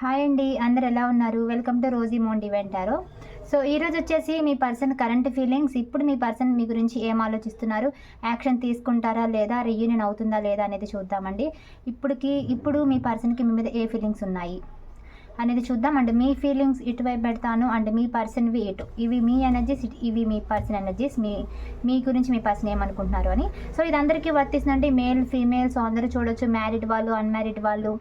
Hi అండి అందరు ఎలా ఉన్నారు? వెల్కమ్ టు రోజీ మోన్ డివెంటారో సో ఈరోజు వచ్చేసి మీ పర్సన్ కరెంట్ ఫీలింగ్స్ ఇప్పుడు మీ పర్సన్ మీ గురించి ఏం ఆలోచిస్తున్నారు? యాక్షన్ తీసుకుంటారా లేదా? రీయూనియన్ అవుతుందా లేదా అనేది చూద్దామండి. ఇప్పటికి ఇప్పుడు మీ పర్సన్కి మీ మీద ఏ ఫీలింగ్స్ ఉన్నాయి? అనేది చూద్దాం. అండ్ మీ ఫీలింగ్స్ ఇటువైపు పెడతాను. అండ్ మీ పర్సన్వి ఇటు. ఇవి మీ ఎనర్జీస్ ఇవి మీ పర్సన్ ఎనర్జీస్ మీ మీ గురించి మీ పర్సన్ ఏమనుకుంటున్నారు అని. సో ఇది అందరికీ వర్తిస్తుందండి మేల్ ఫీమేల్స్ అందరూ చూడొచ్చు. మ్యారీడ్ వాళ్ళు అన్మ్యారీడ్ వాళ్ళు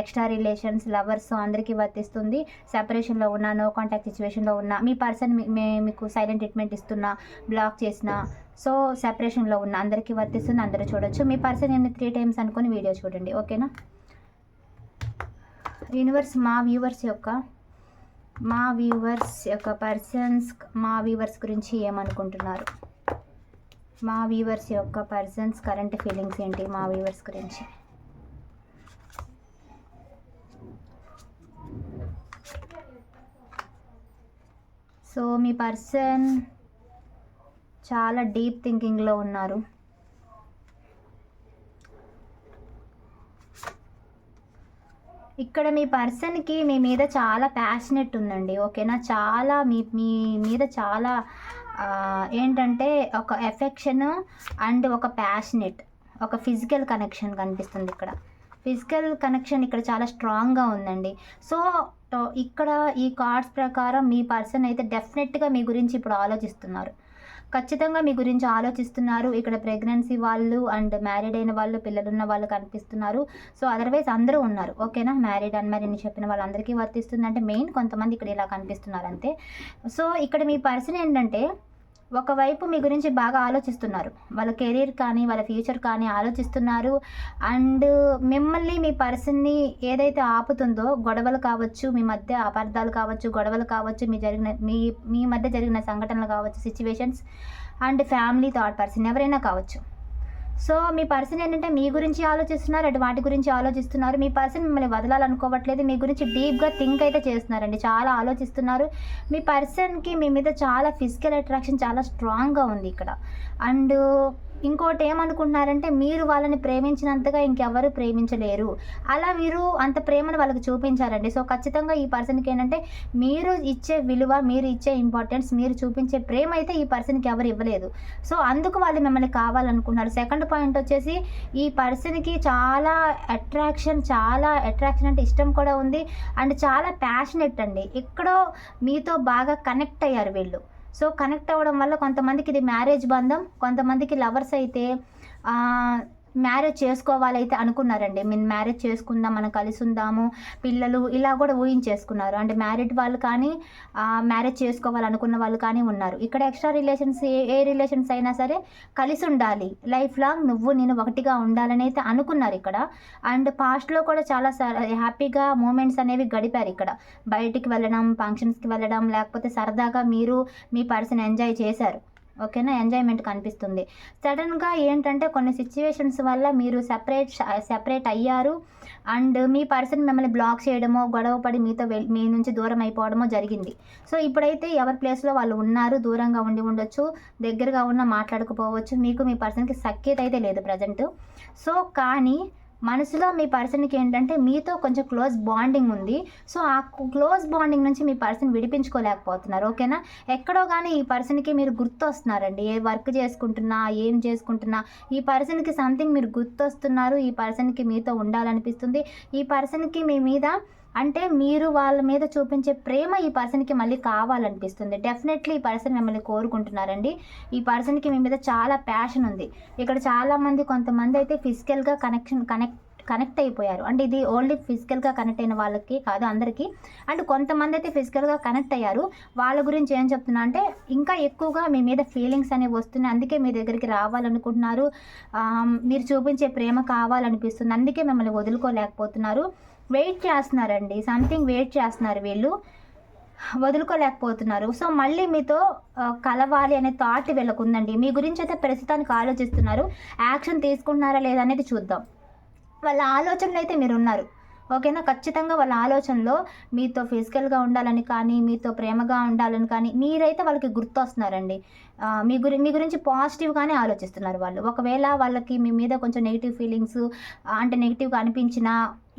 ఎక్స్ట్రా రిలేషన్స్ లవర్స్ అందరికీ వర్తిస్తుంది సెపరేషన్లో ఉన్న నో కాంటాక్ట్ సిచ్యువేషన్లో ఉన్న మీ పర్సన్ మీకు సైలెంట్ ట్రీట్మెంట్ ఇస్తున్నా బ్లాక్ చేసిన సో సెపరేషన్లో ఉన్న అందరికీ వర్తిస్తుంది అందరూ చూడొచ్చు. మీ పర్సన్ నేను త్రీ టైమ్స్ అనుకుని వీడియో చూడండి. ఓకేనా యూనివర్స్ మా వ్యూవర్స్ యొక్క మా వ్యూవర్స్ యొక్క పర్సన్స్ మా వ్యూవర్స్ గురించి ఏమనుకుంటున్నారు? మా వ్యూవర్స్ యొక్క పర్సన్స్ కరెంట్ ఫీలింగ్స్ ఏంటి? మా వ్యూవర్స్ గురించి. సో మీ పర్సన్ చాలా డీప్ థింకింగ్లో ఉన్నారు. ఇక్కడ మీ పర్సన్కి మీ మీద చాలా ప్యాషనెట్ ఉందండి ఓకేనా? చాలా మీ మీ మీద చాలా ఏంటంటే ఒక ఎఫెక్షన్ అండ్ ఒక ప్యాషనెట్ ఒక ఫిజికల్ కనెక్షన్ కనిపిస్తుంది ఇక్కడ. ఫిజికల్ కనెక్షన్ ఇక్కడ చాలా స్ట్రాంగ్గా ఉందండి. సో ఇక్కడ ఈ కార్డ్స్ ప్రకారం మీ పర్సన్ అయితే డెఫినెట్గా మీ గురించి ఇప్పుడు ఆలోచిస్తున్నారు. ఖచ్చితంగా మీ గురించి ఆలోచిస్తున్నారు. ఇక్కడ ప్రెగ్నెన్సీ వాళ్ళు అండ్ మ్యారీడ్ అయిన వాళ్ళు పిల్లలున్న వాళ్ళు కనిపిస్తున్నారు. సో అదర్వైజ్ అందరూ ఉన్నారు. ఓకేనా? మ్యారీడ్ అన్మ్యారీడ్ అని చెప్పిన వాళ్ళందరికీ వర్తిస్తుంది అంటే మెయిన్ కొంతమంది ఇక్కడ ఇలా కనిపిస్తున్నారు అంతే సో ఇక్కడ మీ పర్సన్ ఏంటంటే ఒకవైపు మీ గురించి బాగా ఆలోచిస్తున్నారు. వాళ్ళ కెరీర్ కానీ వాళ్ళ ఫ్యూచర్ కానీ ఆలోచిస్తున్నారు. అండ్ మిమ్మల్ని మీ పర్సన్ని ఏదైతే ఆపుతుందో గొడవలు కావచ్చు మీ మధ్య అపార్థాలు కావచ్చు గొడవలు కావచ్చు మీ జరిగిన మీ మీ మధ్య జరిగిన సంఘటనలు కావచ్చు situations and family third person ఎవరైనా కావచ్చు. సో మీ పర్సన్ ఏంటంటే మీ గురించి ఆలోచిస్తున్నారు అటు వాటి గురించి ఆలోచిస్తున్నారు. మీ పర్సన్ మిమ్మల్ని వదలాలనుకోవట్లేదు. మీ గురించి డీప్గా థింక్ అయితే చేస్తున్నారండి. చాలా ఆలోచిస్తున్నారు. మీ పర్సన్కి మీ మీద చాలా ఫిజికల్ అట్రాక్షన్ చాలా స్ట్రాంగ్గా ఉంది ఇక్కడ. అండ్ ఇంకోటి ఏమనుకుంటున్నారంటే మీరు వాళ్ళని ప్రేమించినంతగా ఇంకెవరు ప్రేమించలేరు. అలా మీరు అంత ప్రేమను వాళ్ళకి చూపించారండి. సో ఖచ్చితంగా ఈ పర్సన్కి ఏంటంటే మీరు ఇచ్చే విలువ మీరు ఇచ్చే ఇంపార్టెన్స్ మీరు చూపించే ప్రేమ అయితే ఈ పర్సన్కి ఎవరు ఇవ్వలేదు. సో అందుకు వాళ్ళు మిమ్మల్ని కావాలనుకున్నారు సెకండ్ పాయింట్ వచ్చేసి ఈ పర్సన్కి చాలా అట్రాక్షన్ చాలా అట్రాక్షన్ అంటే ఇష్టం కూడా ఉంది. అండ్ చాలా ప్యాషనెట్ అండి. ఎక్కడో మీతో బాగా కనెక్ట్ అయ్యారు వీళ్ళు. సో కనెక్ట్ అవ్వడం వల్ల కొంతమందికి ఇది మ్యారేజ్ బంధం కొంతమందికి లవర్స్ అయితే మ్యారేజ్ చేసుకోవాలైతే అనుకున్నారండి. మేము మ్యారేజ్ చేసుకుందాం మనం కలిసి ఉందాము పిల్లలు ఇలా కూడా ఊహించేసుకున్నారు. అంటే మ్యారీడ్ వాళ్ళు కానీ మ్యారేజ్ చేసుకోవాలనుకున్న వాళ్ళు కానీ ఉన్నారు. ఇక్కడ ఎక్స్ట్రా రిలేషన్స్ ఏ ఏ రిలేషన్స్ అయినా సరే కలిసి ఉండాలి లైఫ్ లాంగ్ నువ్వు నేను ఒకటిగా ఉండాలని అయితే అనుకున్నారు ఇక్కడ. అండ్ పాస్ట్లో కూడా చాలా హ్యాపీగా మూమెంట్స్ అనేవి గడిపారు ఇక్కడ. బయటికి వెళ్ళడం ఫంక్షన్స్కి వెళ్ళడం లేకపోతే సరదాగా మీరు మీ పర్సన్ ఎంజాయ్ చేశారు. ఓకేనా? ఎంజాయ్మెంట్ కనిపిస్తుంది. సడన్గా ఏంటంటే కొన్ని సిచ్యువేషన్స్ వల్ల మీరు సెపరేట్ సెపరేట్ అయ్యారు. అండ్ మీ పర్సన్ మిమ్మల్ని బ్లాక్ చేయడమో గొడవ పడి మీతో మీ నుంచి దూరం అయిపోవడమో జరిగింది. సో ఇప్పుడైతే ఎవరి ప్లేస్లో వాళ్ళు ఉన్నారు దూరంగా ఉండి ఉండొచ్చు దగ్గరగా ఉన్న మాట్లాడుకుపోవచ్చు మీకు మీ పర్సన్కి సఖ్యత అయితే లేదు ప్రజెంట్. సో కానీ మనసులో మీ పర్సన్కి ఏంటంటే మీతో కొంచెం క్లోజ్ బాండింగ్ ఉంది. సో ఆ క్లోజ్ బాండింగ్ నుంచి మీ పర్సన్ విడిపించుకోలేకపోతున్నారు. ఓకేనా? ఎక్కడో కానీ ఈ పర్సన్కి మీరు గుర్తొస్తున్నారండి. ఏ వర్క్ చేసుకుంటున్నా ఏం చేసుకుంటున్నా ఈ పర్సన్కి సంథింగ్ మీరు గుర్తొస్తున్నారు. ఈ పర్సన్కి మీతో ఉండాలనిపిస్తుంది. ఈ పర్సన్కి మీ మీద అంటే మీరు వాళ్ళ మీద చూపించే ప్రేమ ఈ పర్సన్కి మళ్ళీ కావాలనిపిస్తుంది. డెఫినెట్లీ ఈ పర్సన్ మిమ్మల్ని కోరుకుంటున్నారండి. ఈ పర్సన్కి మీ మీద చాలా ప్యాషన్ ఉంది. ఇక్కడ చాలామంది కొంతమంది అయితే ఫిజికల్గా కనెక్షన్ కనెక్ట్ కనెక్ట్ అయిపోయారు. అంటే ఇది ఓన్లీ ఫిజికల్గా కనెక్ట్ అయిన వాళ్ళకి కాదు అందరికీ. అండ్ కొంతమంది అయితే ఫిజికల్గా కనెక్ట్ అయ్యారు. వాళ్ళ గురించి ఏం చెప్తున్నా అంటే ఇంకా ఎక్కువగా మీ మీద ఫీలింగ్స్ అనేవి వస్తున్నాయి. అందుకే మీ దగ్గరికి రావాలనుకుంటున్నారు. మీరు చూపించే ప్రేమ కావాలనిపిస్తుంది. అందుకే మిమ్మల్ని వదులుకోలేకపోతున్నారు. వెయిట్ చేస్తున్నారండి. సంథింగ్ వెయిట్ చేస్తున్నారు వీళ్ళు. వదులుకోలేకపోతున్నారు. సో మళ్ళీ మీతో కలవాలి అనే థాట్ వీళ్ళకుందండి. మీ గురించి అయితే ప్రస్తుతానికి ఆలోచిస్తున్నారు. యాక్షన్ తీసుకుంటున్నారా లేదా అనేది చూద్దాం. వాళ్ళ ఆలోచనలు అయితే మీరు ఉన్నారు ఓకేనా? ఖచ్చితంగా వాళ్ళ ఆలోచనలో మీతో ఫిజికల్గా ఉండాలని కానీ మీతో ప్రేమగా ఉండాలని కానీ మీరైతే వాళ్ళకి గుర్తొస్తున్నారండి. మీ గురి మీ గురించి పాజిటివ్గానే ఆలోచిస్తున్నారు వాళ్ళు. ఒకవేళ వాళ్ళకి మీ మీద కొంచెం నెగిటివ్ ఫీలింగ్స్ అంటే నెగిటివ్గా అనిపించినా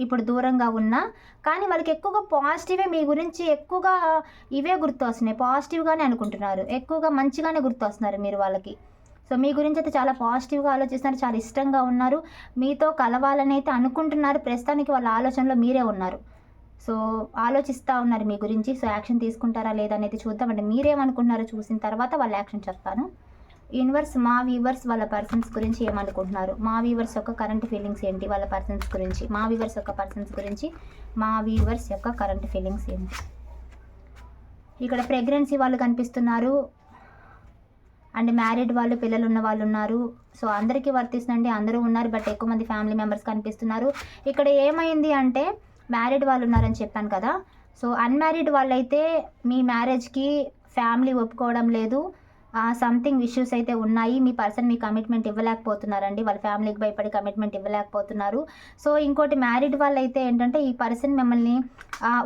ఇప్పుడు దూరంగా ఉన్నా కానీ వాళ్ళకి ఎక్కువగా పాజిటివే మీ గురించి ఎక్కువగా ఇవే గుర్తొస్తున్నాయి. పాజిటివ్గానే అనుకుంటున్నారు. ఎక్కువగా మంచిగానే గుర్తొస్తున్నారు మీరు వాళ్ళకి. సో మీ గురించి అయితే చాలా పాజిటివ్గా ఆలోచిస్తున్నారు చాలా ఇష్టంగా ఉన్నారు. మీతో కలవాలని అయితే అనుకుంటున్నారు. ప్రస్తుతానికి వాళ్ళ ఆలోచనలో మీరే ఉన్నారు. సో ఆలోచిస్తూ ఉన్నారు మీ గురించి. సో యాక్షన్ తీసుకుంటారా లేదా అనేది చూద్దామంటే మీరేమనుకుంటున్నారో చూసిన తర్వాత వాళ్ళ యాక్షన్ చెప్తాను. యూనివర్స్ మా వ్యూవర్స్ వాళ్ళ పర్సన్స్ గురించి ఏమనుకుంటున్నారు? మా వ్యూవర్స్ యొక్క కరెంట్ ఫీలింగ్స్ ఏంటి? వాళ్ళ పర్సన్స్ గురించి. మా వ్యూవర్స్ యొక్క పర్సన్స్ గురించి మా వ్యూవర్స్ యొక్క కరెంట్ ఫీలింగ్స్ ఏంటి? ఇక్కడ ప్రెగ్నెన్సీ వాళ్ళు కనిపిస్తున్నారు. అండ్ మ్యారీడ్ వాళ్ళు పిల్లలు ఉన్న వాళ్ళు ఉన్నారు. సో అందరికీ వర్తిస్తుందండి అందరూ ఉన్నారు బట్ ఎక్కువ మంది ఫ్యామిలీ మెంబర్స్ కనిపిస్తున్నారు. ఇక్కడ ఏమైంది అంటే మ్యారీడ్ వాళ్ళు ఉన్నారని చెప్పాను కదా. సో అన్మ్యారీడ్ వాళ్ళైతే మీ మ్యారేజ్కి ఫ్యామిలీ ఒప్పుకోవడం లేదు. సంథింగ్ ఇష్యూస్ అయితే ఉన్నాయి. మీ పర్సన్ మీ కమిట్మెంట్ ఇవ్వలేకపోతున్నారండి. వాళ్ళ ఫ్యామిలీకి భయపడి కమిట్మెంట్ ఇవ్వలేకపోతున్నారు. సో ఇంకోటి మ్యారీడ్ వాళ్ళు అయితే ఏంటంటే ఈ పర్సన్ మిమ్మల్ని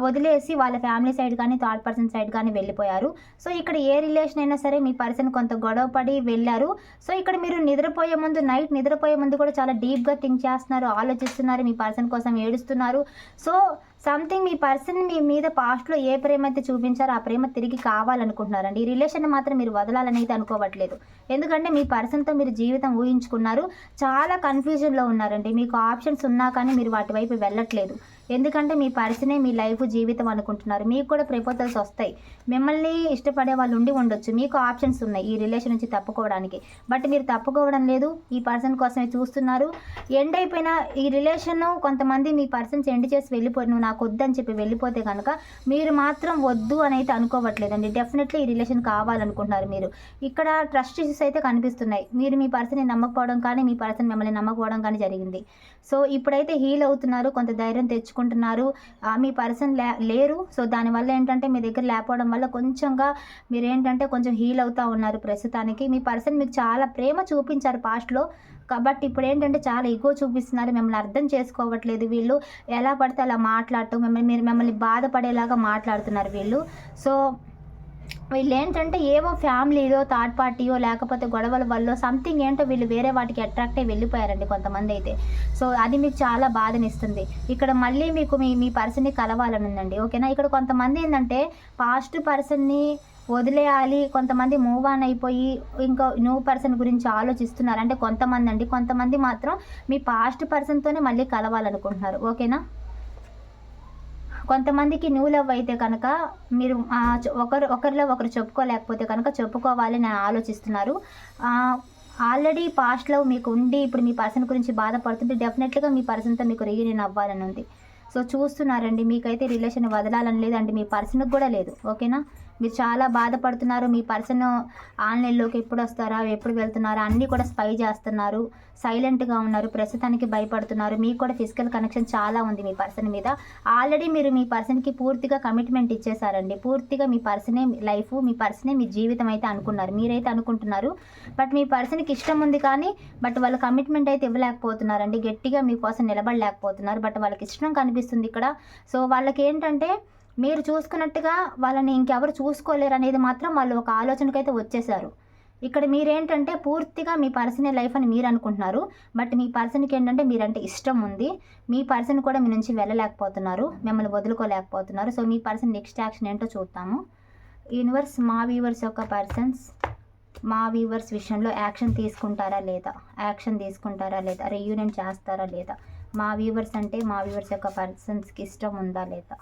వదిలేసి వాళ్ళ ఫ్యామిలీ సైడ్ కానీ థర్డ్ పర్సన్ సైడ్ కానీ వెళ్ళిపోయారు. సో ఇక్కడ ఏ రిలేషన్ అయినా సరే మీ పర్సన్ కొంత గొడవ పడి వెళ్ళారు. సో ఇక్కడ మీరు నిద్రపోయే ముందు నైట్ నిద్రపోయే ముందు కూడా చాలా డీప్గా థింక్ చేస్తున్నారు ఆలోచిస్తున్నారు మీ పర్సన్ కోసం ఏడుస్తున్నారు. సో సంథింగ్ మీ పర్సన్ మీ మీద పాస్ట్లో ఏ ప్రేమ అయితే చూపించారో ఆ ప్రేమ తిరిగి కావాలనుకుంటున్నారండి. ఈ రిలేషన్ మాత్రం మీరు వదలాలని అనుకోవట్లేదు. ఎందుకంటే మీ పర్సన్తో మీరు జీవితం ఊహించుకున్నారు. చాలా కన్ఫ్యూజన్లో ఉన్నారండి. మీకు ఆప్షన్స్ ఉన్నా కానీ మీరు వాటి వైపు వెళ్ళట్లేదు. ఎందుకంటే మీ పర్సనే మీ లైఫ్ జీవితం అనుకుంటున్నారు. మీకు కూడా ప్రపోజల్స్ వస్తాయి. మిమ్మల్ని ఇష్టపడే వాళ్ళు ఉండి ఉండొచ్చు. మీకు ఆప్షన్స్ ఉన్నాయి ఈ రిలేషన్ నుంచి తప్పుకోవడానికి. బట్ మీరు తప్పుకోవడం లేదు. ఈ పర్సన్ కోసమే చూస్తున్నారు. ఎండ్ అయిపోయిన ఈ రిలేషన్ కొంతమంది మీ పర్సన్స్ ఎండ్ చేసి వెళ్ళిపోయి నువ్వు నాకు వద్దని చెప్పి వెళ్ళిపోతే కనుక మీరు మాత్రం వద్దు అని అయితే అనుకోవట్లేదండి. డెఫినెట్లీ ఈ రిలేషన్ కావాలనుకుంటున్నారు మీరు. ఇక్కడ ట్రస్ట్ ఇష్యూస్ అయితే కనిపిస్తున్నాయి. మీరు మీ పర్సన్ని నమ్మకపోవడం కానీ మీ పర్సన్ మిమ్మల్ని నమ్మకపోవడం కానీ జరిగింది. సో ఇప్పుడైతే హీల్ అవుతున్నారు. కొంత ధైర్యం తెచ్చుకో ఆ, మీ పర్సన్ లే లేరు. సో దానివల్ల ఏంటంటే మీ దగ్గర లేకపోవడం వల్ల కొంచెంగా మీరు ఏంటంటే కొంచెం హీల్ అవుతూ ఉన్నారు ప్రస్తుతానికి. మీ పర్సన్ మీకు చాలా ప్రేమ చూపించారు పాస్ట్లో కాబట్టి ఇప్పుడు ఏంటంటే చాలా ఎక్కువ చూపిస్తున్నారు. మిమ్మల్ని అర్థం చేసుకోవట్లేదు వీళ్ళు. ఎలా పడితే అలా మాట్లాడటం మిమ్మల్ని మీరు మిమ్మల్ని బాధపడేలాగా మాట్లాడుతున్నారు వీళ్ళు. సో వీళ్ళు ఏంటంటే ఏవో ఫ్యామిలీలో థర్డ్ పార్టీయో లేకపోతే గొడవల వల్ల సంథింగ్ ఏంటో వీళ్ళు వేరే వాటికి అట్రాక్ట్ అయ్యి వెళ్ళిపోయారండి కొంతమంది అయితే. సో అది మీకు చాలా బాధనిస్తుంది. ఇక్కడ మళ్ళీ మీకు మీ మీ పర్సన్ని కలవాలని ఉందండి. ఓకేనా? ఇక్కడ కొంతమంది ఏంటంటే పాస్ట్ పర్సన్ని వదిలేయాలి కొంతమంది మూవ్ ఆన్ అయిపోయి ఇంకో న్యూ పర్సన్ గురించి ఆలోచిస్తున్నారు. అంటే కొంతమంది అండి. కొంతమంది మాత్రం మీ పాస్ట్ పర్సన్తోనే మళ్ళీ కలవాలనుకుంటున్నారు. ఓకేనా? కొంతమందికి న్యూ లవ్ అయితే కనుక మీరు ఒకరు ఒకరిలో ఒకరు చెప్పుకోలేకపోతే కనుక చెప్పుకోవాలని నేను ఆలోచిస్తున్నారు. ఆల్రెడీ పాస్ట్లో మీకు ఉండి ఇప్పుడు మీ పర్సన్ గురించి బాధపడుతుంటే డెఫినెట్లీగా మీ పర్సన్తో మీకు రీయూనియన్ అవ్వాలని ఉంది సో చూస్తున్నారండి మీకైతే రిలేషన్ వదలాలని లేదండి మీ పర్సన్కి కూడా లేదు. ఓకేనా? మీరు చాలా బాధపడుతున్నారు. మీ పర్సన్ ఆన్లైన్లోకి ఎప్పుడు వస్తారా? ఎప్పుడు వెళ్తున్నారా? అన్నీ కూడా స్పై చేస్తున్నారు. సైలెంట్గా ఉన్నారు. ప్రస్తుతానికి భయపడుతున్నారు. మీకు కూడా ఫిజికల్ కనెక్షన్ చాలా ఉంది మీ పర్సన్ మీద. ఆల్రెడీ మీరు మీ పర్సన్కి పూర్తిగా కమిట్మెంట్ ఇచ్చేసారండి పూర్తిగా మీ పర్సనే లైఫ్ మీ పర్సనే మీ జీవితం అయితే అనుకున్నారు. మీరైతే అనుకుంటున్నారు. బట్ మీ పర్సన్కి ఇష్టం ఉంది కానీ బట్ వాళ్ళు కమిట్మెంట్ అయితే ఇవ్వలేకపోతున్నారండి. గట్టిగా మీకోసం నిలబడలేకపోతున్నారు. బట్ వాళ్ళకి ఇష్టం కనిపిస్తుంది ఇక్కడ. సో వాళ్ళకి ఏంటంటే మీరు చూసుకున్నట్టుగా వాళ్ళని ఇంకెవరు చూసుకోలేరు అనేది మాత్రం వాళ్ళు ఒక ఆలోచనకైతే వచ్చేసారు ఇక్కడ మీరేంటంటే పూర్తిగా మీ పర్సనల్ లైఫ్ అని మీరు అనుకుంటున్నారు. బట్ మీ పర్సన్కి ఏంటంటే మీరంటే ఇష్టం ఉంది. మీ పర్సన్ కూడా మీ నుంచి వెళ్ళలేకపోతున్నారు. మిమ్మల్ని వదులుకోలేకపోతున్నారు. సో మీ పర్సన్ నెక్స్ట్ యాక్షన్ ఏంటో చూద్దాము. యూనివర్స్ మా వ్యూవర్స్ యొక్క పర్సన్స్ మా వ్యూవర్స్ విషయంలో యాక్షన్ తీసుకుంటారా లేదా? యాక్షన్ తీసుకుంటారా లేదా? రీయూనియన్ చేస్తారా లేదా? మా వ్యూవర్స్ అంటే మా వ్యూవర్స్ యొక్క పర్సన్స్కి ఇష్టం ఉందా లేదా?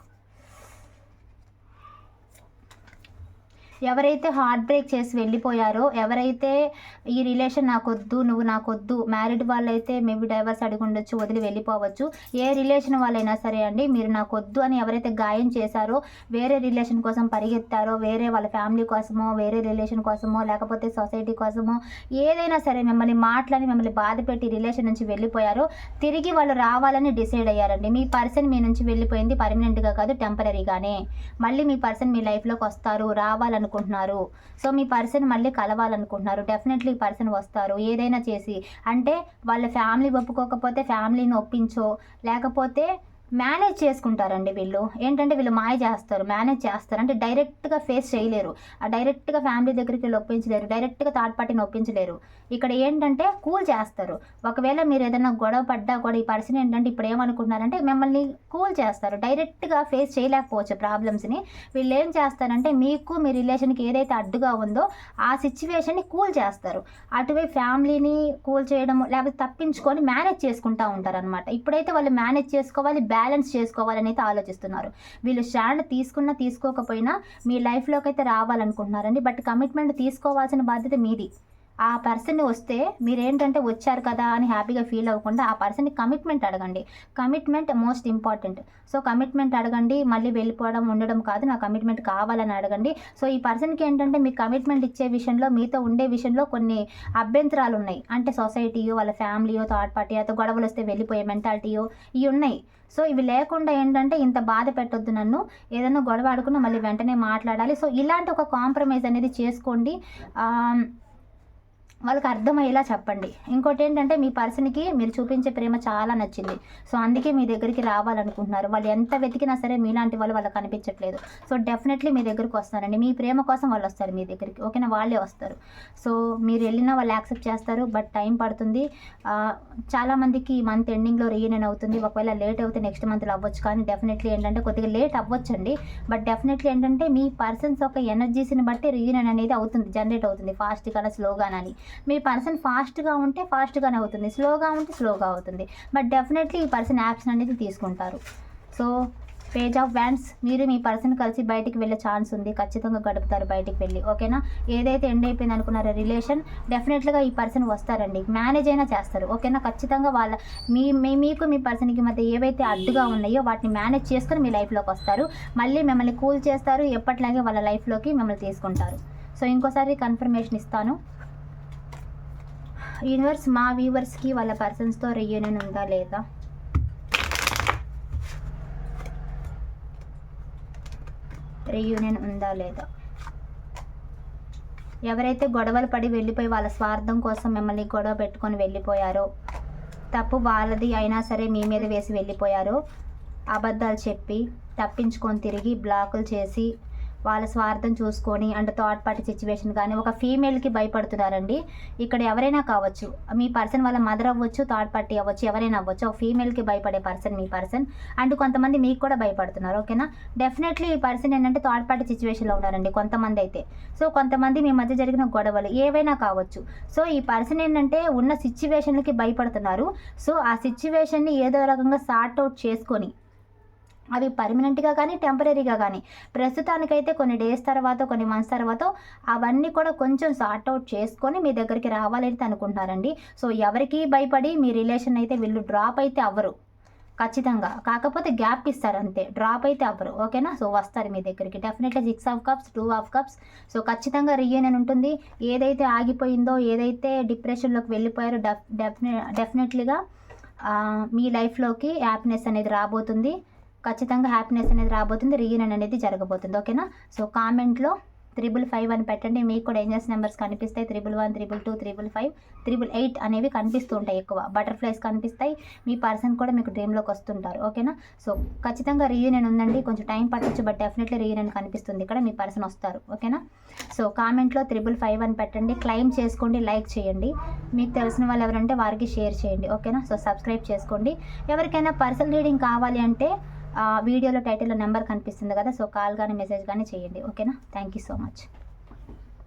ఎవరైతే హార్ట్ బ్రేక్ చేసి వెళ్ళిపోయారో ఎవరైతే ఈ రిలేషన్ నాకొద్దు నువ్వు నాకొద్దు మ్యారీడ్ వాళ్ళైతే మేబీ డైవర్స్ అడిగి ఉండొచ్చు వదిలి వెళ్ళిపోవచ్చు. ఏ రిలేషన్ వాళ్ళైనా సరే అండి మీరు నాకొద్దు అని ఎవరైతే గాయం చేశారో వేరే రిలేషన్ కోసం పరిగెత్తారో వేరే వాళ్ళ ఫ్యామిలీ కోసమో వేరే రిలేషన్ కోసమో లేకపోతే సొసైటీ కోసమో ఏదైనా సరే మిమ్మల్ని మాట్లాడి మిమ్మల్ని బాధ పెట్టి రిలేషన్ నుంచి వెళ్ళిపోయారో తిరిగి వాళ్ళు రావాలని డిసైడ్ అయ్యారండి. మీ పర్సన్ మీ నుంచి వెళ్ళిపోయింది పర్మనెంట్గా కాదు టెంపరీగానే మళ్ళీ మీ పర్సన్ మీ లైఫ్లోకి వస్తారు అనుకుంటున్నారు సో మీ పర్సన్ మళ్ళీ కలవాలనుకుంటున్నారు. డెఫినెట్లీ పర్సన్ వస్తారు. ఏదైనా చేసి. అంటే వాళ్ళ ఫ్యామిలీ ఒప్పుకోకపోతే ఫ్యామిలీని ఒప్పించో. లేకపోతే మేనేజ్ చేసుకుంటారండి వీళ్ళు. ఏంటంటే వీళ్ళు మాయ చేస్తారు మేనేజ్ చేస్తారు. అంటే డైరెక్ట్గా ఫేస్ చేయలేరు. ఆ డైరెక్ట్గా ఫ్యామిలీ దగ్గరికి వెళ్ళి ఒప్పించలేరు. డైరెక్ట్గా థర్డ్ పార్టీని ఒప్పించలేరు. ఇక్కడ ఏంటంటే కూల్ చేస్తారు. ఒకవేళ మీరు ఏదైనా గొడవ పడ్డా కూడా ఈ పర్సన్ ఏంటంటే ఇప్పుడు ఏమనుకుంటున్నారంటే మిమ్మల్ని కూల్ చేస్తారు. డైరెక్ట్గా ఫేస్ చేయలేకపోవచ్చు ప్రాబ్లమ్స్ని వీళ్ళు ఏం చేస్తారంటే మీకు మీ రిలేషన్కి ఏదైతే అడ్డుగా ఉందో ఆ సిచ్యువేషన్ని కూల్ చేస్తారు. అటువైపు ఫ్యామిలీని కూల్ చేయడం లేకపోతే తప్పించుకొని మేనేజ్ చేసుకుంటూ ఉంటారు అనమాట ఇప్పుడైతే వాళ్ళు మేనేజ్ చేసుకోవాలి బ్యాలెన్స్ చేసుకోవాలని అయితే ఆలోచిస్తున్నారు. వీళ్ళు స్టాండ్ తీసుకున్నా తీసుకోకపోయినా మీ లైఫ్లోకి అయితే రావాలనుకుంటున్నారండి. బట్ కమిట్మెంట్ తీసుకోవాల్సిన బాధ్యత మీది. ఆ పర్సన్ వస్తే మీరేంటంటే వచ్చారు కదా అని హ్యాపీగా ఫీల్ అవ్వకుండా ఆ పర్సన్కి కమిట్మెంట్ అడగండి. Commitment most important so commitment అడగండి మళ్ళీ వెళ్ళిపోవడం ఉండడం కాదు నా కమిట్మెంట్ కావాలని అడగండి. సో ఈ పర్సన్కి ఏంటంటే మీ కమిట్మెంట్ ఇచ్చే విషయంలో మీతో ఉండే విషయంలో కొన్ని అభ్యంతరాలు ఉన్నాయి అంటే సొసైటీయో వాళ్ళ ఫ్యామిలీయో థర్డ్ పార్టీ అయితే గొడవలు వస్తే వెళ్ళిపోయే మెంటాలిటీయో ఇవి ఉన్నాయి. సో ఇవి లేకుండా ఏంటంటే ఇంత బాధ పెట్టొద్దు నన్ను. ఏదైనా గొడవ ఆడుకున్నా మళ్ళీ వెంటనే మాట్లాడాలి. సో ఇలాంటి ఒక కాంప్రమైజ్ అనేది చేసుకోండి. వాళ్ళకి అర్థమయ్యేలా చెప్పండి. ఇంకోటి ఏంటంటే మీ పర్సన్కి మీరు చూపించే ప్రేమ చాలా నచ్చింది. సో అందుకే మీ దగ్గరికి రావాలనుకుంటున్నారు. వాళ్ళు ఎంత వెతికినా సరే మీలాంటి వాళ్ళు వాళ్ళకి కనిపించట్లేదు సో డెఫినెట్లీ మీ దగ్గరికి వస్తారండి మీ ప్రేమ కోసం వాళ్ళు వస్తారు మీ దగ్గరికి. ఓకేనా? వాళ్ళే వస్తారు. సో మీరు వెళ్ళినా వాళ్ళు యాక్సెప్ట్ చేస్తారు. బట్ టైం పడుతుంది. చాలామందికి ఈ మంత్ ఎండింగ్లో రీయూనియన్ అవుతుంది. ఒకవేళ లేట్ అవుతే నెక్స్ట్ మంత్లో అవ్వచ్చు. కానీ డెఫినెట్లీ ఏంటంటే కొద్దిగా లేట్ అవ్వచ్చండి. బట్ డెఫినెట్లీ ఏంటంటే మీ పర్సన్స్ ఒక ఎనర్జీస్ని బట్టి రీయూనియన్ అనేది అవుతుంది. జనరేట్ అవుతుంది. ఫాస్ట్గా స్లోగానని మీ పర్సన్ ఫాస్ట్గా ఉంటే ఫాస్ట్గానే అవుతుంది. స్లోగా ఉంటే స్లోగా అవుతుంది. బట్ డెఫినెట్లీ ఈ పర్సన్ యాక్షన్ అనేది తీసుకుంటారు. సో పేజ్ ఆఫ్ వ్యాన్స్ మీరు మీ పర్సన్ కలిసి బయటికి వెళ్ళే ఛాన్స్ ఉంది. ఖచ్చితంగా గడుపుతారు బయటికి వెళ్ళి. ఓకేనా ఏదైతే ఎండ్ అయిపోయింది అనుకున్నారో రిలేషన్ డెఫినెట్గా ఈ పర్సన్ వస్తారండి. మేనేజ్ అయినా చేస్తారు. ఓకేనా ఖచ్చితంగా వాళ్ళ మీ మీ మీకు మీ పర్సన్కి మధ్య ఏవైతే అడ్డుగా ఉన్నాయో వాటిని మేనేజ్ చేసుకొని మీ లైఫ్లోకి వస్తారు. మళ్ళీ మిమ్మల్ని కూల్ చేస్తారు. ఎప్పట్లాగే వాళ్ళ లైఫ్లోకి మిమ్మల్ని తీసుకుంటారు. సో ఇంకోసారి కన్ఫర్మేషన్ ఇస్తాను. యూనివర్స్ మా వ్యూవర్స్కి వాళ్ళ పర్సన్స్తో రీయూనియన్ ఉందా లేదా? రీయూనియన్ ఉందా లేదా? ఎవరైతే గొడవలు పడి వెళ్ళిపోయి వాళ్ళ స్వార్థం కోసం మిమ్మల్ని గొడవ పెట్టుకొని వెళ్ళిపోయారో తప్పు వాళ్ళది అయినా సరే మీ మీద వేసి వెళ్ళిపోయారో అబద్ధాలు చెప్పి తప్పించుకొని తిరిగి బ్లాకులు చేసి వాళ్ళ స్వార్థం చూసుకొని అండ్ థర్డ్ పార్టీ సిచ్యువేషన్ కానీ ఒక ఫీమేల్కి భయపడుతున్నారండి. ఇక్కడ ఎవరైనా కావచ్చు మీ పర్సన్ వాళ్ళ మదర్ అవ్వచ్చు థర్డ్ పార్టీ అవ్వచ్చు ఎవరైనా అవ్వచ్చు ఒక ఫీమేల్కి భయపడే పర్సన్ మీ పర్సన్ అండ్ కొంతమంది మీకు కూడా భయపడుతున్నారు ఓకేనా డెఫినెట్లీ ఈ పర్సన్ ఏంటంటే థర్డ్ పార్టీ సిచ్యువేషన్లో ఉన్నారండి కొంతమంది అయితే. సో కొంతమంది మీ మధ్య జరిగిన గొడవలు ఏవైనా కావచ్చు. సో ఈ పర్సన్ ఏంటంటే ఉన్న సిచ్యువేషన్లకి భయపడుతున్నారు. సో ఆ సిచ్యువేషన్ని ఏదో రకంగా సార్ట్ అవుట్ చేసుకొని అవి పర్మనెంట్గా కానీ టెంపరీగా కానీ ప్రస్తుతానికైతే కొన్ని డేస్ తర్వాత కొన్ని మంత్స్ తర్వాత అవన్నీ కూడా కొంచెం సార్ట్ అవుట్ చేసుకొని మీ దగ్గరికి రావాలని అనుకుంటున్నారండి. సో ఎవరికి భయపడి మీ రిలేషన్ అయితే వీళ్ళు డ్రాప్ అయితే అవ్వరు. ఖచ్చితంగా. కాకపోతే గ్యాప్ ఇస్తారు అంతే. డ్రాప్ అయితే అవ్వరు. ఓకేనా సో వస్తారు మీ దగ్గరికి. Definitely six of cups two of cups so ఖచ్చితంగా రీయూనియన్ ఉంటుంది. ఏదైతే ఆగిపోయిందో ఏదైతే డిప్రెషన్లోకి వెళ్ళిపోయారో డెఫ్ డెఫినె డెఫినెట్లీగా మీ లైఫ్లోకి హ్యాపీనెస్ అనేది రాబోతుంది. ఖచ్చితంగా హ్యాపీనెస్ అనేది రాబోతుంది రీయూనియన్ అనేది జరగబోతుంది ఓకేనా? సో కామెంట్లో త్రిబుల్ ఫైవ్ అని పెట్టండి. మీకు కూడా ఏంజల్స్ నెంబర్స్ కనిపిస్తాయి. Triple one triple two triple five triple eight అనేవి కనిపిస్తూ ఉంటాయి ఎక్కువ. బటర్ఫ్లైస్ కనిపిస్తాయి. మీ పర్సన్ కూడా మీకు డ్రీమ్లోకి వస్తుంటారు ఓకేనా? సో ఖచ్చితంగా రీయూనియన్ ఉందండి. కొంచెం టైం పట్టచ్చు బట్ డెఫినెట్లీ రీయూనియన్ కనిపిస్తుంది ఇక్కడ. మీ పర్సన్ వస్తారు ఓకేనా? సో కామెంట్లో త్రిబుల్ ఫైవ్ అని పెట్టండి. క్లైమ్ చేసుకోండి లైక్ చేయండి. మీకు తెలిసిన వాళ్ళు ఎవరంటే వారికి షేర్ చేయండి ఓకేనా? సో సబ్స్క్రైబ్ చేసుకోండి. ఎవరికైనా పర్సనల్ రీడింగ్ కావాలి అంటే వీడియోలో టైటిల్లో నెంబర్ కనిపిస్తుంది కదా సో కాల్ కానీ మెసేజ్ కానీ చేయండి. ఓకేనా? Thank you so much.